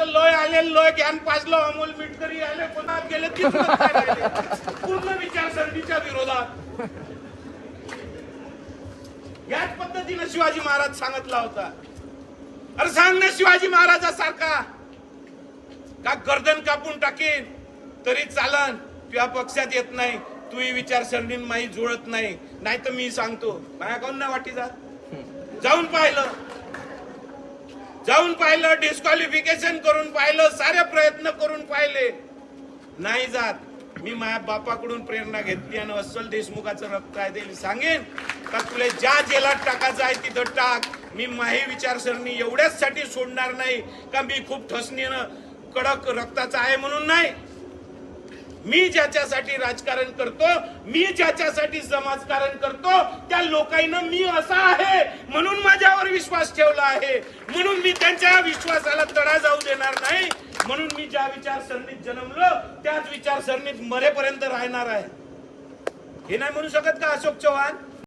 तर लय आले लय ज्ञान पाजलं. अमोल मिटकरी आले पुन्हा गेले तिथूनच पूर्ण विचारसरणीच्या विरोधात. याच पद्धतीनं शिवाजी महाराज सांगितला होता. अरे सांग ना शिवाजी महाराजासारखा. का गर्दन कापून टाकेन तरी चालन तुझ्या पक्षात येत नाही तुही विचारसरणी माही जुळत नाही. नाही तर मी सांगतो माया काऊन ना वाटी जा जाऊन पाहिलं. जाऊन पाहिलं डिस्क्वालिफिकेशन करून पाहिलं सारे प्रयत्न करून पाहिले. नाही जात. मी माझ्या बापाकडून प्रेरणा घेतली आणि अस्सल देशमुखाचं रक्त आहे ते सांगेन. का तुला ज्या जेलात टाकायचं आहे तिथं टाक. मी माही विचारसरणी एवढ्याच साठी सोडणार नाही. का मी खूप ठसणीनं कडक रक्ताचा आहे म्हणून नाही? मी ज्याच्यासाठी राजकारण करतो मी ज्याच्यासाठी समाजकारण करतो त्या लोकांना मी असा आहे म्हणून माझ्यावर विश्वास ठेवला आहे. त्यांच्या विश्वासाला तडा जाऊ देणार नाही. म्हणून मी ज्या विचारसरणीत जन्मलो त्याच विचारसरणीत मरेपर्यंत राहणार आहे. हे नाही म्हणू शकत का अशोक चव्हाण?